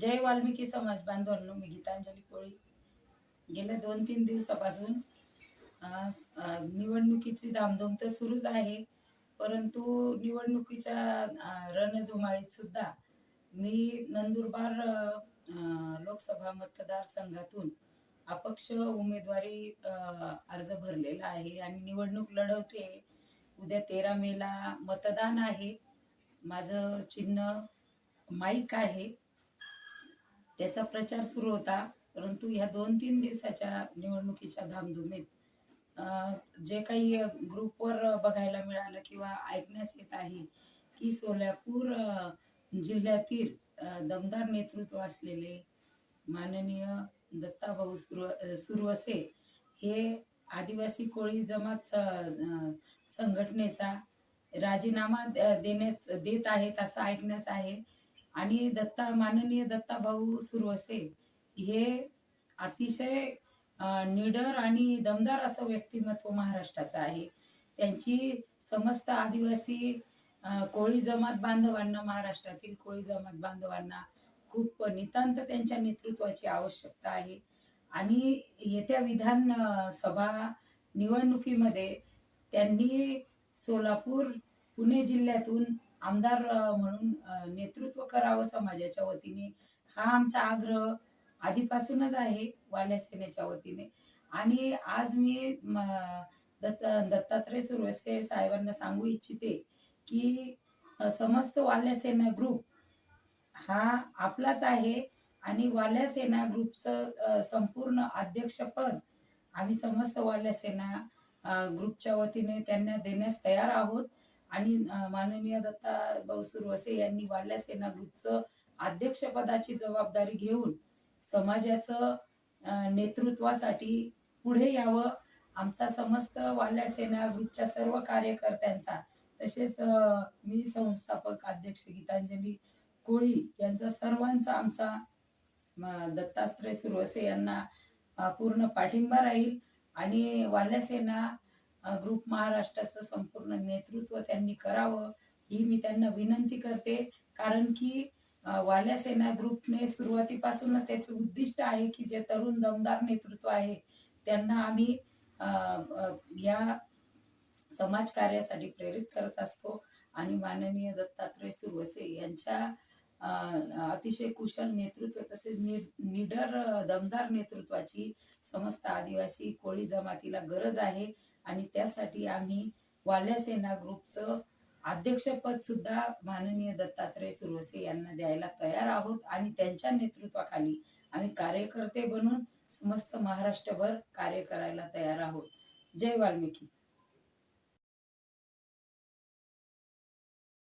जय वाल्मिकी समाज बांधवांनो मी गीतांजली कोळी. गेल्या दोन तीन दिवसापासून निवडणुकीची धामधूम तर सुरूच आहे परंतु निवडणुकीच्या रणधुमाळीत सुद्धा मी नंदुरबार लोकसभा मतदारसंघातून अपक्ष उमेदवारी अर्ज भरलेला आहे आणि निवडणूक लढवते. उद्या तेरा मेला मतदान आहे. माझं चिन्ह माईक आहे. त्याचा प्रचार सुरू होता परंतु ह्या दोन तीन दिवसाच्या निवडणुकीच्या धामधुमीत जे काही ग्रुपवर बघायला मिळालं किंवा ऐकण्यास येत आहे की सोलापूर जिल्ह्यातील दमदार नेतृत्व असलेले माननीय दत्ताभाऊ सुर सुरवसे हे आदिवासी कोळी जमात संघटनेचा राजीनामा द- देण्याच देत आहेत असं ऐकण्यास आहे. आणि दत्ता माननीय दत्ता भाऊ सुरू सुरवसे हे अतिशय निडर आणि दमदार असं व्यक्तिमत्व महाराष्ट्राचं आहे. त्यांची समस्त आदिवासी कोळी जमात बांधवांना महाराष्ट्रातील कोळी जमात बांधवांना खूप नितांत त्यांच्या नेतृत्वाची आवश्यकता आहे. आणि येत्या विधान सभा निवडणुकीमध्ये त्यांनी सोलापूर पुणे जिल्ह्यातून आमदार म्हणून नेतृत्व करावं समाजाच्या वतीने. हा आमचा आग्रह आधीपासूनच आहे वाल्या सेनेच्या वतीने. आणि आज मी म, दत्त दत्तात्रय सुरवसे साहेबांना सांगू इच्छिते की समस्त वाल्या सेना ग्रुप हा आपलाच आहे आणि वाल्या सेना ग्रुपचं संपूर्ण अध्यक्षपद आम्ही समस्त वाल्या सेना ग्रुपच्या वतीने त्यांना देण्यास तयार आहोत. आणि माननीय दत्ता भाऊ सुरवसे यांनी वाल्या सेना ग्रुपचं अध्यक्षपदाची जबाबदारी घेऊन समाजाचं नेतृत्वासाठी पुढे यावं. आमचा समस्त वाल्या सेना ग्रुपच्या सर्व कार्यकर्त्यांचा तसेच मी संस्थापक अध्यक्ष गीतांजली कोळी यांचा सर्वांचा आमचा दत्तात्रय सुरवसे यांना पूर्ण पाठिंबा राहील. आणि वाल्या सेना ग्रुप महाराष्ट्राचं संपूर्ण नेतृत्व त्यांनी करावं ही मी त्यांना विनंती करते. कारण की वाल्या सेना ग्रुपने सुरुवातीपासून त्याचे उद्दिष्ट आहे की जे तरुण दमदार नेतृत्व आहे त्यांना आम्ही या समाज कार्यासाठी प्रेरित करत असतो. आणि माननीय दत्तात्रय सुरवसे यांच्या अतिशय कुशल नेतृत्व तसेच नि- निडर दमदार नेतृत्वाची समस्त आदिवासी कोळी जमातीला गरज आहे. आणि त्यासाठी आम्ही वाल्या सेना ग्रुपचं अध्यक्षपद सुद्धा माननीय दत्तात्रय सुरवसे यांना द्यायला तयार आहोत आणि त्यांच्या नेतृत्वाखाली आम्ही कार्यकर्ते बनून समस्त महाराष्ट्रभर कार्य करायला तयार आहोत. जय वाल्मिकी.